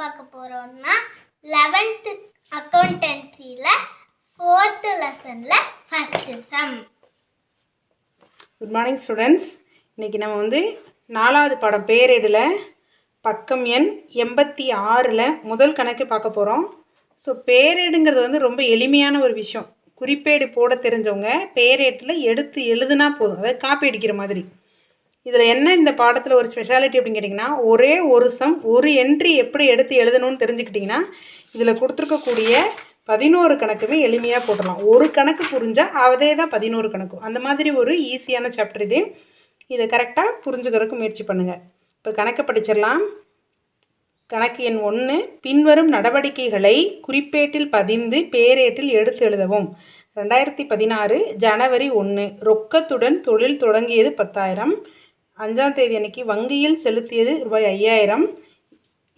பார்க்க போகிறோம்னா லெவன்த்து அக்கௌண்டன்சியில் ஃபோர்த்து லெசனில் first sum good morning students இன்றைக்கி நம்ம வந்து நாலாவது படம் பேரிடில் பக்கம் எண் எண்பத்தி ஆறில் முதல் கணக்கு பார்க்க போகிறோம் ஸோ பேரேடுங்கிறது வந்து ரொம்ப எளிமையான ஒரு விஷயம். குறிப்பேடு போட தெரிஞ்சவங்க பேரேட்டில் எடுத்து எழுதுனா போதும். அதாவது காப்பி அடிக்கிற மாதிரி. இதில் என்ன இந்த பாடத்தில் ஒரு ஸ்பெஷாலிட்டி அப்படின்னு கேட்டிங்கன்னா ஒரே ஒரு சம் ஒரு என்ட்ரி எப்படி எடுத்து எழுதணும்னு தெரிஞ்சுக்கிட்டிங்கன்னா இதில் கொடுத்துருக்கக்கூடிய பதினோரு கணக்குமே எளிமையாக போட்டுடலாம். ஒரு கணக்கு புரிஞ்சால் அதே தான் பதினோரு கணக்கும். அந்த மாதிரி ஒரு ஈஸியான சாப்டர் இது. இதை கரெக்டாக புரிஞ்சுக்கிறதுக்கு முயற்சி பண்ணுங்கள் இப்போ கணக்கை படிச்சிடலாம். கணக்கு எண் ஒன்று பின்வரும் நடவடிக்கைகளை குறிப்பேட்டில் பதிந்து பேரேட்டில் எடுத்து எழுதவும். ரெண்டாயிரத்தி பதினாறு ஜனவரி ஒன்று ரொக்கத்துடன் தொழில் தொடங்கியது பத்தாயிரம். அஞ்சாம் தேதி அன்னைக்கு வங்கியில் செலுத்தியது ரூபாய் ஐயாயிரம்.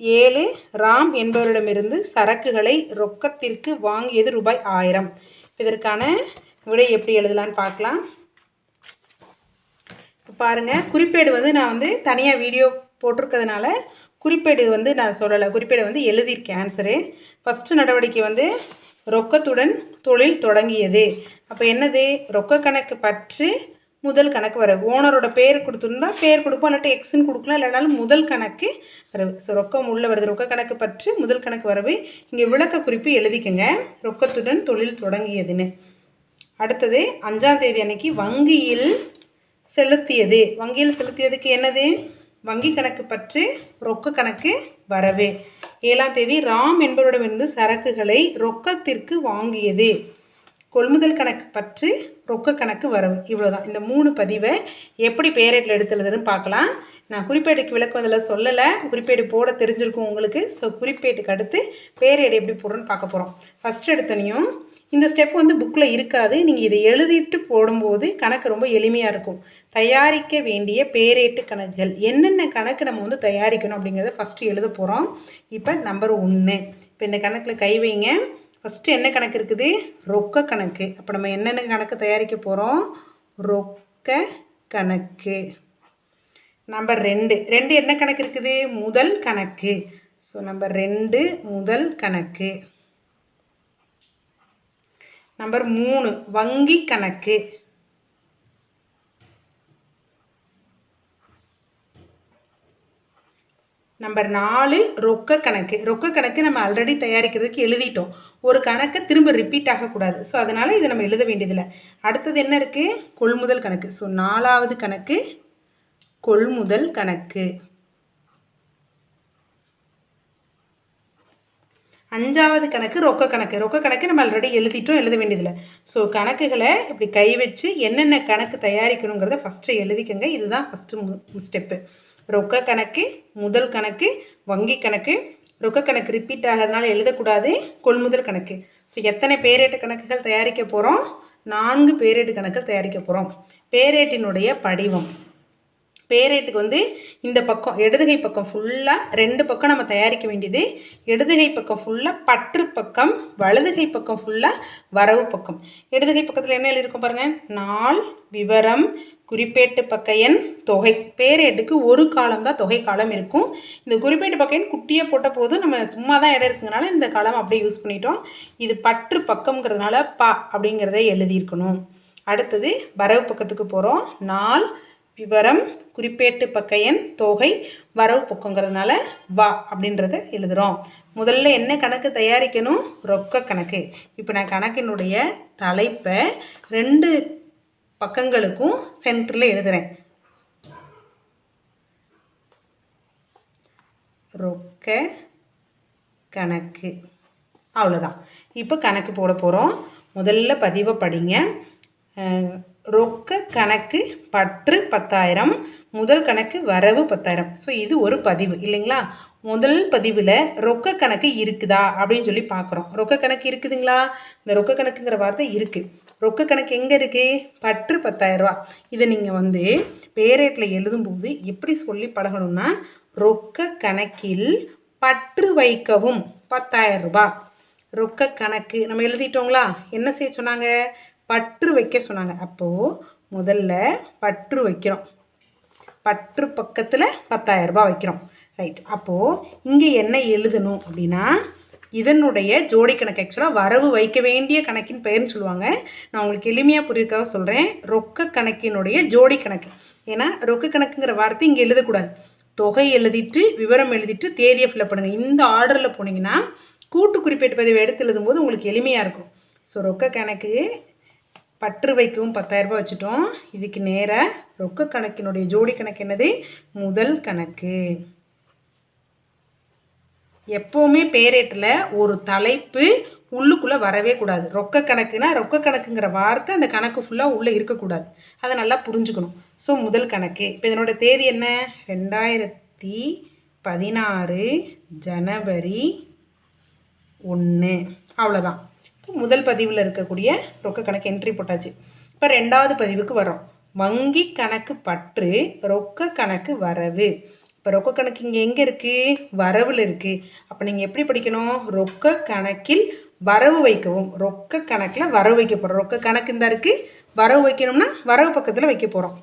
ஏழு ராம் என்பவரிடமிருந்து சரக்குகளை ரொக்கத்திற்கு வாங்கியது ரூபாய் ஆயிரம். இதற்கான விடை எப்படி எழுதலான்னு பார்க்கலாம். இப்போ பாருங்கள் குறிப்பேடு வந்து நான் வந்து தனியாக வீடியோ போட்டிருக்கிறதுனால குறிப்பேடு வந்து நான் சொல்லலை. குறிப்பேடு வந்து எழுதியிருக்கேன் ஆன்சரு. ஃபஸ்ட்டு நடவடிக்கை வந்து ரொக்கத்துடன் தொழில் தொடங்கியது. அப்போ என்னது? ரொக்க கணக்கு பற்று முதல் கணக்கு வரவு. ஓனரோட பேர் கொடுத்துருந்தா பேர் கொடுப்போம். இல்லாட்டி எக்ஸ்ன்னு கொடுக்கலாம். இல்லைனாலும் முதல் கணக்கு வரவு. ஸோ ரொக்கம் உள்ள வருது. ரொக்க கணக்கு பற்று முதல் கணக்கு வரவு. இங்கே விளக்க குறிப்பு எழுதிக்கங்க. ரொக்கத்துடன் தொழில் தொடங்கியதுன்னு. அடுத்தது அஞ்சாம் தேதி அன்னைக்கு வங்கியில் செலுத்தியது. வங்கியில் செலுத்தியதுக்கு என்னது? வங்கி கணக்கு பற்று ரொக்க கணக்கு வரவு. ஏழாம் தேதி ராம் என்பவரிடமிருந்து சரக்குகளை ரொக்கத்திற்கு வாங்கியது. கொள்முதல் கணக்கு பற்று ரொக்க கணக்கு வரவு. இவ்வளோதான் இந்த மூணு பதிவை எப்படி பேரேட்டில் எடுத்துள்ளதுன்னு பார்க்கலாம். நான் குறிப்பேட்டுக்கு விளக்கம் அதில் சொல்லலை. குறிப்பேடு போட தெரிஞ்சிருக்கும் உங்களுக்கு. ஸோ குறிப்பேட்டுக்கு அடுத்து பேரேடு எப்படி போடுறோன்னு பார்க்க போகிறோம் ஃபஸ்ட் எடுத்தனையும் இந்த ஸ்டெப் வந்து புக்கில் இருக்காது. நீங்கள் இதை எழுதிட்டு போடும்போது கணக்கு ரொம்ப எளிமையாக இருக்கும். தயாரிக்க வேண்டிய பேரேட்டு கணக்குகள். என்னென்ன கணக்கு நம்ம வந்து தயாரிக்கணும் அப்படிங்கிறத ஃபஸ்ட்டு எழுத போகிறோம் இப்போ நம்பர் ஒன்று இப்போ இந்த கணக்கில் கை வைங்க. ஃபஸ்ட்டு என்ன கணக்கு இருக்குது? ரொக்க கணக்கு. அப்போ நம்ம என்னென்ன கணக்கு தயாரிக்க போகிறோம் ரொக்க கணக்கு. நம்பர் ரெண்டு. ரெண்டு என்ன கணக்கு இருக்குது? முதல் கணக்கு. ஸோ நம்பர் ரெண்டு முதல் கணக்கு. நம்பர் மூணு வங்கி கணக்கு. நம்பர் நாலு ரொக்க கணக்கு. ரொக்க கணக்கு நம்ம ஆல்ரெடி தயாரிக்கிறதுக்கு எழுதிட்டோம். ஒரு கணக்கை திரும்ப ரிப்பீட் ஆகக்கூடாது. ஸோ அதனால் இதை நம்ம எழுத வேண்டியதில்லை. அடுத்தது என்ன இருக்குது கொள்முதல் கணக்கு. ஸோ நாலாவது கணக்கு கொள்முதல் கணக்கு. அஞ்சாவது கணக்கு ரொக்க கணக்கு. ரொக்க கணக்கு நம்ம ஆல்ரெடி எழுதிட்டோம் எழுத வேண்டியதில்லை. ஸோ கணக்குகளை இப்படி கை வச்சு என்னென்ன கணக்கு தயாரிக்கணுங்கிறத ஃபஸ்ட்டு எழுதிக்கங்க. இதுதான் ஃபஸ்ட்டு ஸ்டெப்பு. ரொக்க கணக்கு முதல் கணக்கு வங்கி கணக்கு. ரொக்க கணக்கு ரிப்பீட் ஆகிறதுனால எழுதக்கூடாது. கொள்முதல் கணக்கு. ஸோ எத்தனை பேரேட்டு கணக்குகள் தயாரிக்க போகிறோம் நான்கு பேரேட்டு கணக்குகள் தயாரிக்க போகிறோம் பேரேட்டினுடைய படிவம். பேரேட்டுக்கு வந்து இந்த பக்கம் இடதுகை பக்கம் ஃபுல்லாக ரெண்டு பக்கம் நம்ம தயாரிக்க வேண்டியது. இடதுகை பக்கம் ஃபுல்லாக பற்று பக்கம் வலதுகை பக்கம் ஃபுல்லாக வரவு பக்கம். இடதுகை பக்கத்தில் என்ன எழுதியிருக்கோம் பாருங்கள் நாள் விவரம் குறிப்பேட்டு பக்க எண் தொகை. பேரேட்டுக்கு ஒரு காலம் தான் தொகை காலம் இருக்கும். இந்த குறிப்பேட்டு பக்க எண் குட்டியை போட்ட போதும் நம்ம சும்மா தான் இடம் இருக்குங்கனால இந்த காலம் அப்படியே யூஸ் பண்ணிட்டோம். இது பற்று பக்கம்ங்கிறதுனால ப அப்படிங்கிறத எழுதியிருக்கணும். அடுத்தது வரவு பக்கத்துக்கு போகிறோம் நாள் விவரம் குறிப்பேட்டு பக்க எண் தொகை வரவு பக்கங்கிறதுனால வா அப்படின்றத எழுதுகிறோம் முதல்ல என்ன கணக்கு தயாரிக்கணும்? ரொக்க கணக்கு. இப்போ நான் கணக்கினுடைய தலைப்பை ரெண்டு பக்கங்களுக்கும் சென்டரில் எழுதுகிறேன் ரொக்க கணக்கு. அவ்வளோதான் இப்போ கணக்கு போட போகிறோம் முதல்ல பதிவை படிங்க. ரொக்க கணக்கு பற்று பத்தாயிரம். முதல் கணக்கு வரவு பத்தாயிரம். ஸோ இது ஒரு பதிவு இல்லைங்களா? முதல் பதிவில் ரொக்க கணக்கு இருக்குதா அப்படின்னு சொல்லி பார்க்குறோம் ரொக்க கணக்கு இருக்குதுங்களா? இந்த ரொக்க கணக்குங்கிற வார்த்தை இருக்குது ரொக்க கணக்கு எங்கே இருக்குது பற்று பத்தாயிரரூபா இதை நீங்கள் வந்து பேரேட்டில் எழுதும்போது எப்படி சொல்லி பழகணும்னா ரொக்க கணக்கில் பற்று வைக்கவும் பத்தாயிரம் ரொக்க கணக்கு நம்ம எழுதிட்டோங்களா? என்ன செய்ய சொன்னாங்க? பற்று வைக்க சொன்னாங்க. அப்போது முதல்ல பற்று வைக்கிறோம். பற்று பக்கத்தில் பத்தாயிரம் ரூபாய் வைக்கிறோம். ரைட் அப்போது இங்கே என்ன எழுதணும் அப்படின்னா இதனுடைய ஜோடி கணக்கு ஆக்சுவலாக வரவு வைக்க வேண்டிய கணக்கின் பெயர்னு சொல்லுவாங்க. நான் உங்களுக்கு எளிமையாக புரியிருக்காக சொல்கிறேன் ரொக்க கணக்கினுடைய ஜோடி கணக்கு. ஏன்னா ரொக்க கணக்குங்கிற வார்த்தை இங்கே எழுதக்கூடாது. தொகை எழுதிட்டு விவரம் எழுதிட்டு தேதியை ஃபில்அப் பண்ணுங்கள் இந்த ஆர்டரில் போனீங்கன்னா கூட்டு குறிப்பேட்டு பதிவு எடுத்து எழுதும்போது உங்களுக்கு எளிமையாக இருக்கும். ஸோ ரொக்க கணக்கு பற்று வைக்கவும் பத்தாயிரரூபா வச்சுட்டோம். இதுக்கு நேராக ரொக்க கணக்கினுடைய ஜோடி கணக்கு என்னது? முதல் கணக்கு. எப்போவுமே பேரேட்டில் ஒரு தலைப்பு உள்ளுக்குள்ளே வரவே கூடாது. ரொக்க கணக்குனா ரொக்க கணக்குங்கிற வார்த்தை அந்த கணக்கு ஃபுல்லாக உள்ளே இருக்கக்கூடாது. அதை நல்லா புரிஞ்சுக்கணும். ஸோ முதல் கணக்கு. இப்போ இதனோட தேதி என்ன? ரெண்டாயிரத்தி பதினாறு ஜனவரி ஒன்று அவ்வளோதான் இப்போ முதல் பதிவில் இருக்கக்கூடிய ரொக்க கணக்கு என்ட்ரி போட்டாச்சு. இப்போ ரெண்டாவது பதிவுக்கு வரோம் வங்கி கணக்கு பற்று ரொக்க கணக்கு வரவு. இப்போ ரொக்க கணக்கு இங்கே எங்கே இருக்குது வரவில் இருக்குது அப்போ நீங்கள் எப்படி படிக்கணும்? ரொக்க கணக்கில் வரவு வைக்கவும். ரொக்க கணக்கில் வரவு வைக்க போகிறோம் ரொக்க கணக்கு இந்த இருக்குது வரவு வைக்கணும்னா வரவு பக்கத்தில் வைக்க போகிறோம்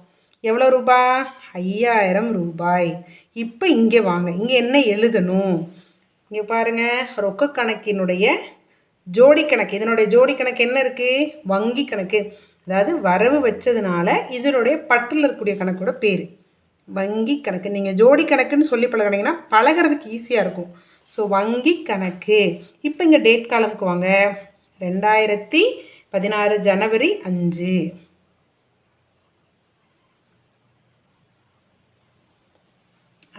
எவ்வளோ ரூபாய் ஐயாயிரம் ரூபாய். இப்போ இங்கே வாங்க. இங்கே என்ன எழுதணும்? இங்கே பாருங்கள் ரொக்க கணக்கினுடைய ஜோடி கணக்கு. இதனுடைய ஜோடி கணக்கு என்ன இருக்குது வங்கி கணக்கு. அதாவது வரவு வச்சதுனால இதனுடைய பட்டில் இருக்கக்கூடிய கணக்கோட பேர். வங்கி கணக்கு. நீங்கள் ஜோடி கணக்குன்னு சொல்லி பழகினீங்கன்னா பழகிறதுக்கு ஈஸியாக இருக்கும். ஸோ வங்கி கணக்கு. இப்போ இங்கே டேட் காலமுக்கு வாங்க. ரெண்டாயிரத்தி பதினாறு ஜனவரி அஞ்சு.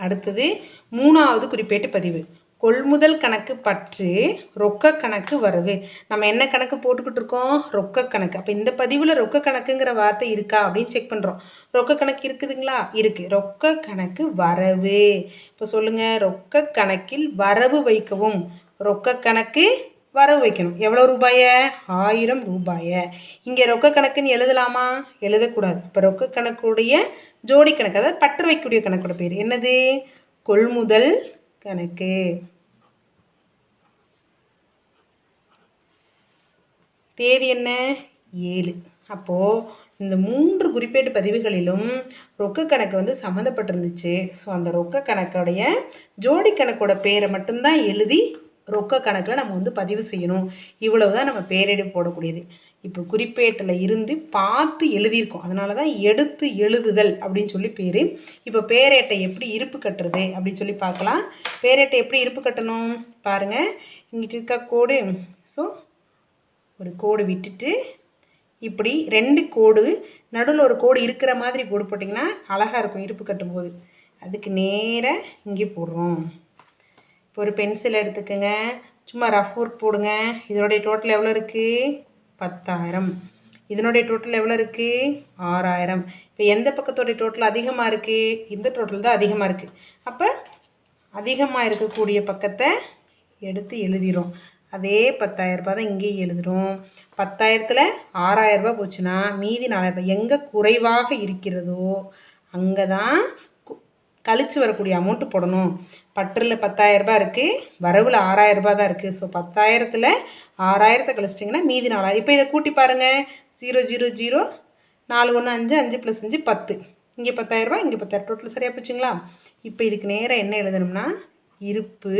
அடுத்தது மூணாவது குறிப்பேட்டு பதிவு. கொள்முதல் கணக்கு பற்று ரொக்க கணக்கு வரவு. நம்ம என்ன கணக்கு போட்டுக்கிட்டு இருக்கோம்? ரொக்க கணக்கு. அப்போ இந்த பதிவில் ரொக்க கணக்குங்கிற வார்த்தை இருக்கா அப்படின்னு செக் பண்ணுறோம் ரொக்க கணக்கு இருக்குதுங்களா? இருக்கு. ரொக்க கணக்கு வரவு. இப்போ சொல்லுங்க. ரொக்க கணக்கில் வரவு வைக்கவும். ரொக்க கணக்கு வரவு வைக்கணும். எவ்வளோ ரூபாய? ஆயிரம் ரூபாய. இங்கே ரொக்க கணக்குன்னு எழுதலாமா? எழுதக்கூடாது. இப்போ ரொக்க கணக்குடைய ஜோடி கணக்கு அதாவது பற்று வைக்கக்கூடிய கணக்கோட பேர். என்னது? கொள்முதல் கணக்கு. தேதி என்ன? ஏழு. அப்போது இந்த மூன்று குறிப்பேட்டு பதிவுகளிலும் ரொக்க கணக்கு வந்து சம்மந்தப்பட்டிருந்துச்சு ஸோ அந்த ரொக்க கணக்குடைய ஜோடி கணக்கோட பேரை மட்டும்தான் எழுதி ரொக்க கணக்கில் நம்ம வந்து பதிவு செய்யணும். இவ்வளவு தான் நம்ம பேரிடு போடக்கூடியது. இப்போ குறிப்பேட்டில் இருந்து பார்த்து எழுதியிருக்கோம். அதனால தான் எடுத்து எழுதுதல் அப்படின்னு சொல்லி பேர். இப்போ பேரேட்டை எப்படி இருப்பு கட்டுறது அப்படின்னு சொல்லி பார்க்கலாம். பேரேட்டை எப்படி இருப்பு கட்டணும்? பாருங்கள் இங்கிட்டு இருக்க கோடு. ஸோ ஒரு கோடு விட்டுட்டு இப்படி ரெண்டு கோடு நடுவில் ஒரு கோடு இருக்கிற மாதிரி கோடு போட்டிங்கன்னா அழகாக இருக்கும் இருப்பு கட்டும்போது. அதுக்கு நேராக இங்கே போடுறோம். இப்போ ஒரு பென்சில் எடுத்துக்கோங்க. சும்மா ரஃப் ஒர்க் போடுங்க. இதோடைய டோட்டல் எவ்வளோ இருக்குது பத்தாயிரம். இதனுடைய டோட்டல் எவ்வளோ இருக்குது ஆறாயிரம். இப்போ எந்த பக்கத்தோடைய டோட்டல் அதிகமாக இருக்குது இந்த டோட்டல் தான் அதிகமாக இருக்குது அப்போ அதிகமாக இருக்கக்கூடிய பக்கத்தை எடுத்து எழுதிடும் அதே பத்தாயிரரூபா தான் இங்கேயும் எழுதுகிறோம் பத்தாயிரத்தில் ஆறாயிரம் ரூபாய் போச்சுன்னா மீதி நாலாயிரம் ரூபாய் எங்கே குறைவாக இருக்கிறதோ அங்கே தான் கழித்து கழிச்சு வரக்கூடிய அமௌண்ட்டு போடணும். பற்றில் பத்தாயிரரூபா இருக்குது வரவில் ஆறாயிரம் ரூபாய் தான் இருக்குது ஸோ பத்தாயிரத்தில் ஆறாயிரத்தை கழிச்சிட்டிங்கன்னா மீதி நாலாயிரம். இப்போ இதை கூட்டி பாருங்கள் ஜீரோ ஜீரோ ஜீரோ நாலு ஒன்று அஞ்சு அஞ்சு ப்ளஸ் அஞ்சு பத்து. இங்கே பத்தாயிரரூபா இங்கே பத்தாயிரம். டோட்டல் சரியாக போச்சுங்களா? இப்போ இதுக்கு நேராக என்ன எழுதணும்னா இருப்பு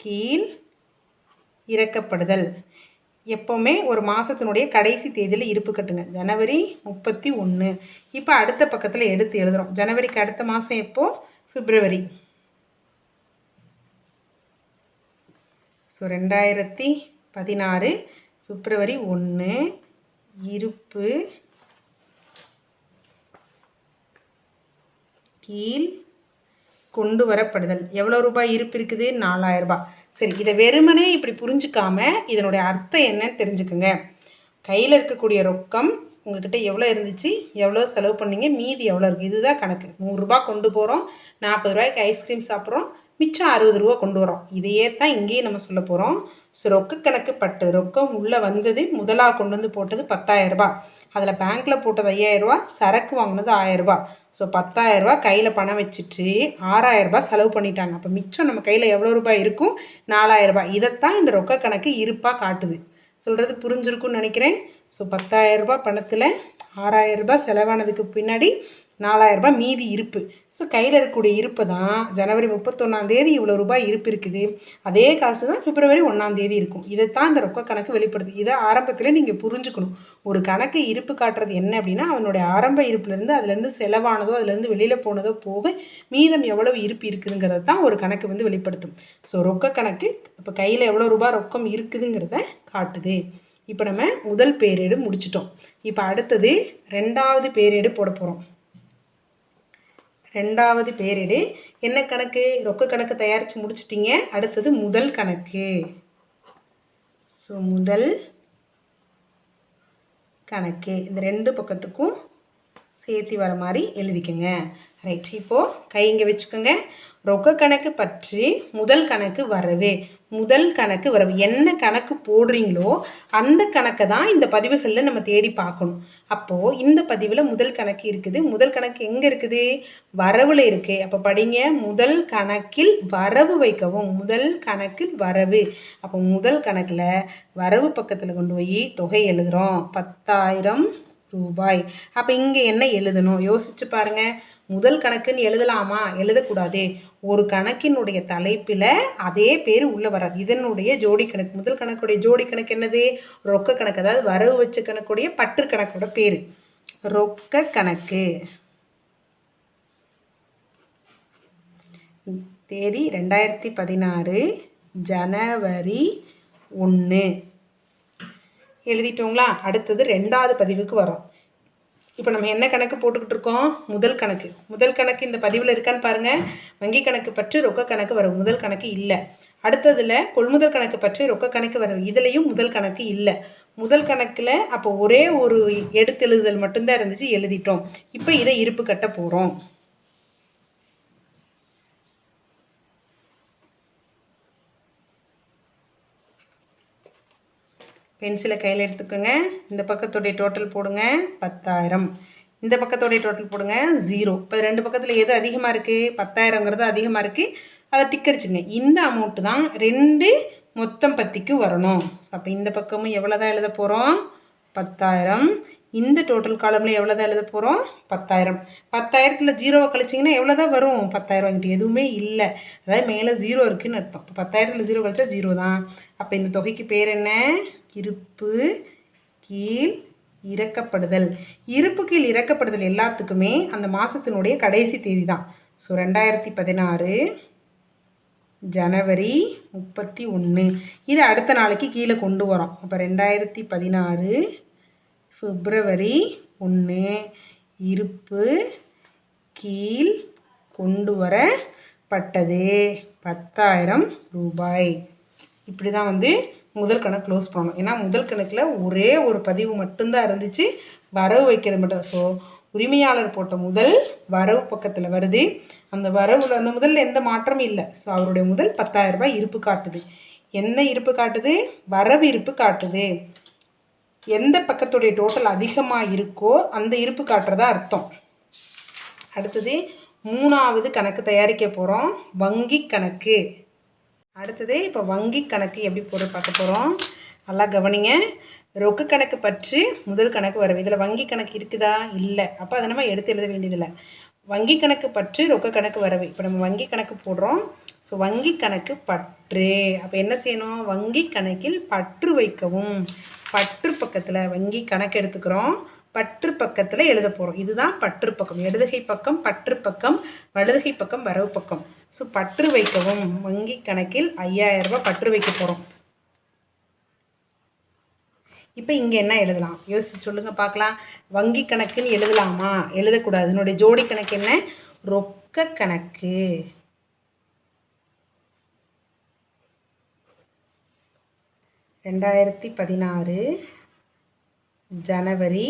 கீழ் இறக்கப்படுதல். எப்போவுமே ஒரு மாதத்தினுடைய கடைசி தேதியில் இருப்பு கட்டுங்க. ஜனவரி முப்பத்தி ஒன்று இப்போ அடுத்த பக்கத்தில் எடுத்து எழுதுகிறோம் ஜனவரிக்கு அடுத்த மாதம் எப்போது பிப்ரவரி. ஸோ ரெண்டாயிரத்தி பதினாறு பிப்ரவரி ஒன்று இருப்பு கீழ் கொண்டு வரப்படுதல். எவ்வளோ ரூபாய் இருப்பு இருக்குது? நாலாயிரம் ரூபாய். சரி இதை வெறுமனே இப்படி புரிஞ்சுக்காம இதனுடைய அர்த்தம் என்னன்னு தெரிஞ்சுக்குங்க. கையில் இருக்கக்கூடிய ரொக்கம் உங்ககிட்ட எவ்வளோ இருந்துச்சு? எவ்வளோ செலவு பண்ணீங்க? மீதி எவ்வளோ இருக்குது இதுதான் கணக்கு. நூறுரூபா கொண்டு போகிறோம் நாற்பது ரூபாய்க்கு ஐஸ்கிரீம் சாப்பிட்றோம். மிச்சம் அறுபது ரூபா கொண்டு வரோம். இதையே தான் இங்கேயும் நம்ம சொல்ல போகிறோம் ஸோ ரொக்க கணக்கு பட்டு ரொக்கம் உள்ளே வந்தது. முதலாக கொண்டு வந்து போட்டது பத்தாயிரரூபா அதில் பேங்க்கில் போட்டது ஐயாயிரரூபா சரக்கு வாங்கினது ஆயிரரூபா ஸோ பத்தாயிரரூபா கையில் பணம் வச்சுட்டு ஆறாயிரரூபா செலவு பண்ணிட்டாங்க. அப்போ மிச்சம் நம்ம கையில் எவ்வளோ ரூபாய் இருக்கும்? நாலாயிரரூபா இதைத்தான் இந்த ரொக்க கணக்கு இருப்பாக காட்டுது. சொல்கிறது புரிஞ்சிருக்கும்னு நினைக்கிறேன். ஸோ பத்தாயிரரூபா பணத்தில் ஆறாயிரம் செலவானதுக்கு பின்னாடி நாலாயிரரூபா மீதி இருப்பு. ஸோ கையில் இருக்கக்கூடிய இருப்பு தான் ஜனவரி முப்பத்தொன்னாந்தேதி இவ்வளோ ரூபாய் இருப்பு இருக்குது. அதே காசு தான் பிப்ரவரி ஒன்றாந்தேதி இருக்கும். இதைத்தான் இந்த ரொக்க கணக்கு வெளிப்படுது. இதை ஆரம்பத்தில் நீங்கள் புரிஞ்சுக்கணும். ஒரு கணக்கு இருப்பு காட்டுறது என்ன அப்படின்னா அவனுடைய ஆரம்ப இருப்புலேருந்து அதுலேருந்து செலவானதோ அதுலேருந்து வெளியில் போனதோ போக மீதம் எவ்வளவு இருப்பு இருக்குதுங்கிறது தான் ஒரு கணக்கு வந்து வெளிப்படுத்தும். ஸோ ரொக்க கணக்கு இப்போ கையில் எவ்வளோ ரூபாய் ரொக்கம் இருக்குதுங்கிறத காட்டுது. இப்போ நம்ம முதல் பேரேடு முடிச்சிட்டோம். இப்போ அடுத்தது ரெண்டாவது பேரேடு போட போகிறோம் ரெண்டாவது பேரேடு. என்ன கணக்கு? ரொக்க கணக்கு தயாரித்து முடிச்சிட்டிங்க. அடுத்தது முதல் கணக்கு. ஸோ முதல் கணக்கு. இந்த ரெண்டு பக்கத்துக்கும் சேர்த்து வர மாதிரி எழுதிக்கோங்க. ரைட் இப்போது கை இங்கே வச்சுக்கோங்க. ரொக்க கணக்கு பற்றி முதல் கணக்கு வரவு. முதல் கணக்கு வரவு என்ன கணக்கு போடுறீங்களோ அந்த கணக்கை தான் இந்த பதிவுகளில் நம்ம தேடி பார்க்கணும். அப்போது இந்த பதிவில் முதல் கணக்கு இருக்குது. முதல் கணக்கு எங்கே இருக்குது? வரவில் இருக்குது அப்போ படிங்க. முதல் கணக்கில் வரவு வைக்கவும். முதல் கணக்கில் வரவு. அப்போ முதல் கணக்கில் வரவு பக்கத்தில் கொண்டு போய் தொகை எழுதுகிறோம் பத்தாயிரம் ரூபாய். அப்போ இங்கே என்ன எழுதணும்? யோசிச்சு பாருங்க. முதல் கணக்குன்னு எழுதலாமா? எழுதக்கூடாது. ஒரு கணக்கினுடைய தலைப்பில் அதே பேர் உள்ளே வராது. இதனுடைய ஜோடி கணக்கு. முதல் கணக்குடைய ஜோடி கணக்கு என்னது? ரொக்க கணக்கு. அதாவது வரவு வச்ச கணக்குடைய பற்று கணக்கோட பேர். ரொக்க கணக்கு. தேதி ரெண்டாயிரத்தி பதினாறு ஜனவரி ஒன்று எழுதிட்டோங்களா? அடுத்தது ரெண்டாவது பதிவுக்கு வரோம். இப்போ நம்ம என்ன கணக்கு போட்டுக்கிட்டு இருக்கோம்? முதல் கணக்கு. முதல் கணக்கு இந்த பதிவில் இருக்கான்னு பாருங்கள் வங்கி கணக்கு பற்றி ரொக்க கணக்கு வரும். முதல் கணக்கு இல்லை. அடுத்ததில் கொள்முதல் கணக்கு பற்றி ரொக்க கணக்கு வரும். இதுலேயும் முதல் கணக்கு இல்லை. முதல் கணக்கில் அப்போ ஒரே ஒரு எடுத்தெழுதுதல் மட்டும்தான் இருந்துச்சு. எழுதிட்டோம். இப்போ இதை இருப்பு கட்ட போகிறோம் பென்சிலை கையில் எடுத்துக்கோங்க. இந்த பக்கத்துடைய டோட்டல் போடுங்க. பத்தாயிரம். இந்த பக்கத்துடைய டோட்டல் போடுங்க. ஜீரோ இப்போ ரெண்டு பக்கத்தில் எது அதிகமாக இருக்குது பத்தாயிரங்கிறது அதிகமாக இருக்குது அதை டிக்கடிச்சுங்க இந்த அமௌண்ட்டு தான் ரெண்டு மொத்தம் பத்திக்கு வரணும். அப்போ இந்த பக்கமும் எவ்வளோ தான் எழுத போகிறோம் பத்தாயிரம். இந்த டோட்டல் காலமில் எவ்வளோ தான் எழுத போகிறோம் பத்தாயிரம். பத்தாயிரத்தில் ஜீரோவை கழிச்சிங்கன்னா எவ்வளோ தான் வரும்? பத்தாயிரம் வாங்கிட்டு எதுவுமே இல்லை. அதாவது மேலே ஜீரோ இருக்குதுன்னு அர்த்தம். இப்போ பத்தாயிரத்தில் ஜீரோ கழிச்சா ஜீரோ தான். அப்போ இந்த தொகைக்கு பேர் என்ன? இருப்பு கீழ் இறக்கப்படுதல். இருப்பு கீழ் இறக்கப்படுதல் எல்லாத்துக்குமே அந்த மாதத்தினுடைய கடைசி தேதி தான் ஸோ ரெண்டாயிரத்தி பதினாறு ஜனவரி முப்பத்தி ஒன்று இது அடுத்த நாளைக்கு கீழே கொண்டு வரோம். அப்போ ரெண்டாயிரத்தி பதினாறு பிப்ரவரி ஒன்று இருப்பு கீழ் கொண்டு வரப்பட்டது. பத்தாயிரம் ரூபாய். இப்படி தான் வந்து முதல் கணக்கு க்ளோஸ் பண்ணணும். ஏன்னா முதல் கணக்கில் ஒரே ஒரு பதிவு மட்டும்தான் இருந்துச்சு. வரவு வைக்கிறது மட்டும். ஸோ உரிமையாளர் போட்ட முதல் வரவு பக்கத்தில் வருது. அந்த வரவுல அந்த முதல்ல எந்த மாற்றமும் இல்லை. ஸோ அவருடைய முதல் பத்தாயிரம் ரூபாய் இருப்பு காட்டுது. என்ன இருப்பு காட்டுது? வரவு இருப்பு காட்டுது. எந்த பக்கத்துடைய டோட்டல் அதிகமாக இருக்கோ அந்த இருப்பு காட்டுறதா அர்த்தம். அடுத்தது மூணாவது கணக்கு தயாரிக்க போகிறோம் வங்கி கணக்கு. அடுத்தது இப்போ வங்கி கணக்கு எப்படி போட பார்க்க போகிறோம் நல்லா கவனிங்க. ரொக்க கணக்கு பற்றி முதல் கணக்கு வரும் இதில் வங்கி கணக்கு இருக்குதா? இல்லை. அப்போ அதை நம்ம எடுத்து எழுத வேண்டியதில்லை. வங்கி கணக்கு பற்று ரொக்க கணக்கு வரவு. இப்போ நம்ம வங்கி கணக்கு போடுறோம். ஸோ வங்கி கணக்கு பற்று. அப்போ என்ன செய்யணும்? வங்கி கணக்கில் பற்று வைக்கவும். பற்று பக்கத்தில் வங்கி கணக்கு எடுத்துக்கிறோம். பற்று பக்கத்தில் எழுத போகிறோம் இதுதான் பற்று பக்கம். இடதுகை பக்கம் பற்று பக்கம் வலதுகை பக்கம் வரவு பக்கம். ஸோ பற்று வைக்கவும். வங்கி கணக்கில் ஐயாயிரம் ரூபாய் பற்று வைக்க போகிறோம் இப்போ இங்கே என்ன எழுதலாம்? யோசிச்சு சொல்லுங்கள் பார்க்கலாம். வங்கி கணக்குன்னு எழுதலாமா? எழுதக்கூடாது. என்னுடைய ஜோடி கணக்கு என்ன? ரொக்க கணக்கு. ரெண்டாயிரத்தி பதினாறு ஜனவரி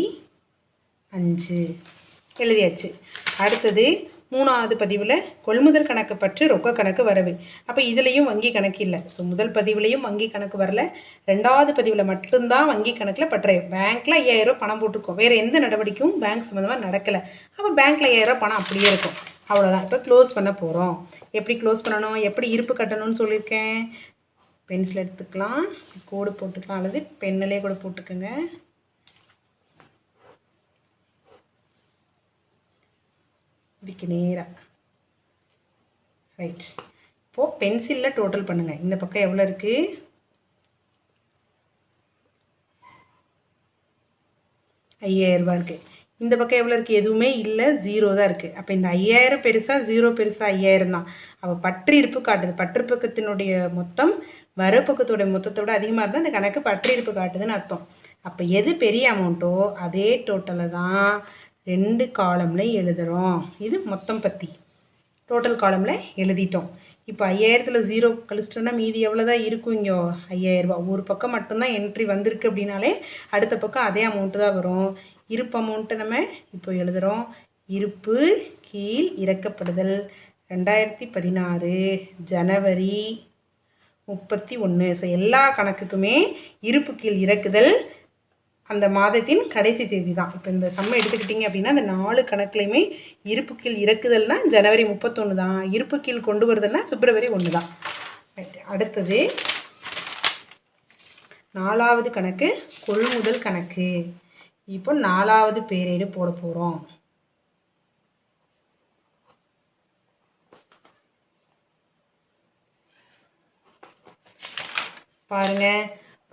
அஞ்சு. எழுதியாச்சு. அடுத்தது மூணாவது பதிவில் கொள்முதல் கணக்கு பற்றி ரொக்க கணக்கு வரவு. அப்போ இதுலேயும் வங்கி கணக்கு இல்லை. ஸோ முதல் பதிவுலேயும் வங்கி கணக்கு வரல. ரெண்டாவது பதிவில் மட்டும்தான் வங்கி கணக்கில் பற்றைய பேங்க்கில் ஐயாயிரம் பணம் போட்டிருக்கோம். வேறு எந்த நடவடிக்கையும் பேங்க் சம்மந்தமாக நடக்கலை. அப்போ பேங்க்கில் ஐயாயிரம் பணம் அப்படியே இருக்கும். அவ்வளோதான் இப்போ க்ளோஸ் பண்ண போகிறோம் எப்படி க்ளோஸ் பண்ணணும்? எப்படி இருப்பு கட்டணும்னு சொல்லியிருக்கேன். பென்சில் எடுத்துக்கலாம். கோடு போட்டுக்கலாம். அல்லது பெண்ணிலே கூட போட்டுக்கோங்க. இப்படிக்கு நேராக ரைட் இப்போது பென்சிலில் டோட்டல் பண்ணுங்கள் இந்த பக்கம் எவ்வளோ இருக்குது ஐயாயிரம் ரூபாய் இருக்குது இந்த பக்கம் எவ்வளோ இருக்குது எதுவுமே இல்லை. ஜீரோ தான் இருக்குது அப்போ இந்த ஐயாயிரம் பெருசாக ஜீரோ பெருசாக ஐயாயிரம் தான். அப்போ பற்று இருப்பு காட்டுது. பற்று பக்கத்தினுடைய மொத்தம் வரப்பக்கத்துடைய மொத்தத்தை விட அதிகமாக இருந்தால் இந்த கணக்கு பற்று இருப்பு காட்டுதுன்னு அர்த்தம். அப்போ எது பெரிய அமௌண்ட்டோ அதே டோட்டலை தான் ரெண்டு காலமில் எழுதுகிறோம் இது மொத்தம் பற்றி டோட்டல் காலமில் எழுதிட்டோம். இப்போ ஐயாயிரத்தில் ஜீரோ கழிச்சிட்டோன்னா மீதி எவ்வளோ தான் இருக்கும் இங்கே? ஐயாயிரரூபா ஒரு பக்கம் மட்டும்தான் என்ட்ரி வந்திருக்கு அப்படின்னாலே அடுத்த பக்கம் அதே அமௌண்ட்டு தான் வரும். இருப்பு அமௌண்ட்டை நம்ம இப்போ எழுதுகிறோம் இருப்பு கீழ் இறக்கப்படுதல். ரெண்டாயிரத்தி பதினாறு ஜனவரி முப்பத்தி ஒன்று ஸோ எல்லா கணக்குக்குமே இருப்பு கீழ் இறக்குதல் அந்த மாதத்தின் கடைசி தேதி தான் இப்போ இந்த சம்மை எடுத்துக்கிட்டிங்க அப்படின்னா அந்த நாலு கணக்குலையுமே இருப்பு கீழ் இறக்குதல்னா ஜனவரி முப்பத்தொன்று தான் இருப்பு கீழ் கொண்டு வருதல்னா பிப்ரவரி ஒன்று தான் ரைட் அடுத்தது நாலாவது கணக்கு கொள்முதல் கணக்கு. இப்போ நாலாவது பேரேடு போட போகிறோம் பாருங்க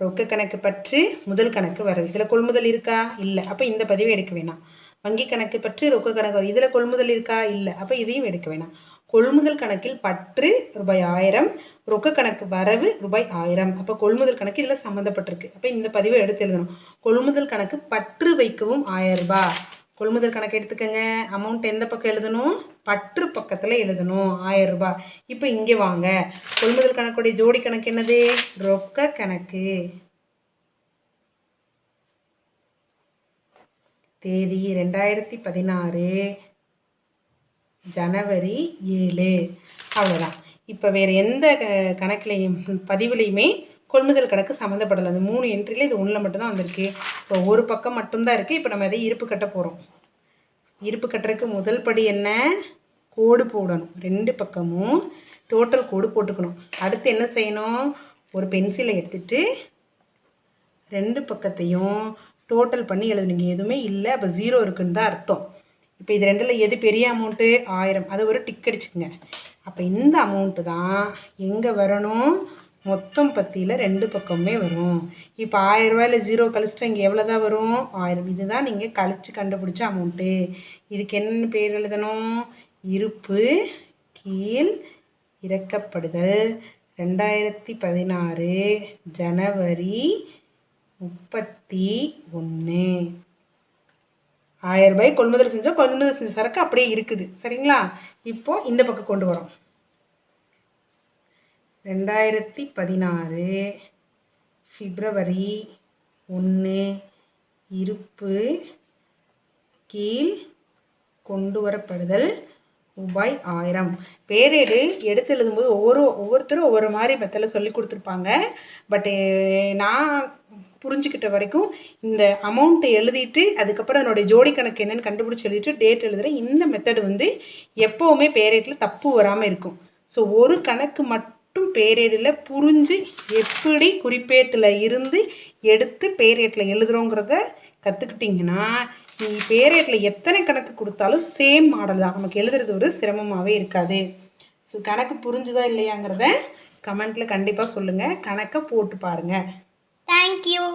ரொக்க கணக்கு பற்று முதல் கணக்கு வரவு இதில் கொள்முதல் இருக்கா? இல்லை. அப்போ இந்த பதிவை எடுக்க வேணாம். வங்கி கணக்கு பற்று ரொக்க கணக்கு வரும் இதில் கொள்முதல் இருக்கா? இல்லை. அப்போ இதையும் எடுக்க வேணாம். கொள்முதல் கணக்கில் பற்று ரூபாய் ஆயிரம் ரொக்க கணக்கு வரவு ரூபாய் ஆயிரம். அப்போ கொள்முதல் கணக்கு இதில் சம்மந்தப்பட்டிருக்கு அப்போ இந்த பதிவை எடுத்து எழுதணும். கொள்முதல் கணக்கு பற்று வைக்கவும் ஆயிரம் ரூபாய். கொள்முதல் கணக்கு எடுத்துக்கோங்க. அமௌண்ட் எந்த பக்கம் எழுதணும்? பற்று பக்கத்தில் எழுதணும். ஆயிரம் ரூபாய். இப்போ இங்கே வாங்க. கொள்முதல் கணக்குடைய ஜோடி கணக்கு என்னது? ரொக்க கணக்கு. தேதி ரெண்டாயிரத்தி பதினாறு. ஜனவரி ஏழு. அவ்வளோதான் இப்போ வேறு எந்த க- கணக்குலையும் பதிவுலையுமே கொள்முதல் கணக்கு சம்மந்தப்படலை. அந்த மூணு என்ட்ரியில் இது ஒன்றில் மட்டும்தான் வந்திருக்கு. இப்போ ஒரு பக்கம் மட்டும்தான் இருக்குது இப்போ நம்ம அதை இருப்பு கட்ட போகிறோம் இருப்பு கட்டுறதுக்கு முதல் படி என்ன? கோடு போடணும். ரெண்டு பக்கமும் டோட்டல் கோடு போட்டுக்கணும். அடுத்து என்ன செய்யணும்? ஒரு பென்சிலை எடுத்துட்டு ரெண்டு பக்கத்தையும் டோட்டல் பண்ணி எழுதுனீங்க எதுவுமே இல்லை. அப்போ ஜீரோ இருக்குன்னு தான் அர்த்தம். இப்போ இது ரெண்டில் எது பெரிய அமௌண்ட்டு ஆயிரம். அது ஒரு டிக் அடிச்சுக்கோங்க. அப்போ இந்த அமௌண்ட்டு தான் எங்கே வரணும்? மொத்தம் பத்தியில் ரெண்டு பக்கமுமே வரும். இப்போ ஆயிரம் ரூபாயில் ஜீரோ கழிச்சிட்டா இங்கே எவ்வளோ தான் வரும்? ஆயிரம். இதுதான் நீங்கள் கழித்து கண்டுபிடிச்ச அமௌண்ட்டு இதுக்கு என்னென்ன பேர் எழுதணும்? இருப்பு கீழ் இறக்கப்படுதல். ரெண்டாயிரத்தி பதினாறு ஜனவரி முப்பத்தி ஒன்று ஆயிரம் ரூபாய் கொள்முதல் செஞ்சோம். கொள்முதல் செஞ்ச சரக்கு அப்படியே இருக்குது. சரிங்களா? இப்போ இந்த பக்கம் கொண்டு வரோம். ரெண்டாயிரத்தி பதினாறு பிப்ரவரி ஒன்று இருப்பு கீழ் கொண்டு வரப்படுதல் ரூபாய் ஆயிரம். பேரேடு எடுத்து எழுதும்போது ஒவ்வொரு ஒவ்வொருத்தரும் ஒவ்வொரு மாதிரி மெத்தடில் சொல்லி கொடுத்துருப்பாங்க. பட்டு நான் புரிஞ்சுக்கிட்ட வரைக்கும் இந்த அமௌண்ட்டை எழுதிட்டு அதுக்கப்புறம் அதனுடைய ஜோடி கணக்கு என்னென்னு கண்டுபிடிச்சி எழுதிட்டு டேட் எழுதுகிற இந்த மெத்தடு வந்து எப்போவுமே பேரேட்டில் தப்பு வராமல் இருக்கும். ஸோ ஒரு கணக்கு மட்டும் பேரேடில் புரிஞ்சு எப்படி குறிப்பேட்டில் இருந்து எடுத்து பேரேட்டில் எழுதுகிறோங்கிறத கற்றுக்கிட்டிங்கன்னா நீ பேரேட்டில் எத்தனை கணக்கு கொடுத்தாலும் சேம் மாடல் தான். நமக்கு எழுதுறது ஒரு சிரமமாகவே இருக்காது. ஸோ கணக்கு புரிஞ்சுதா இல்லையாங்கிறத கமெண்ட்டில் கண்டிப்பாக சொல்லுங்கள் கணக்கை போட்டு பாருங்கள் தேங்க்யூ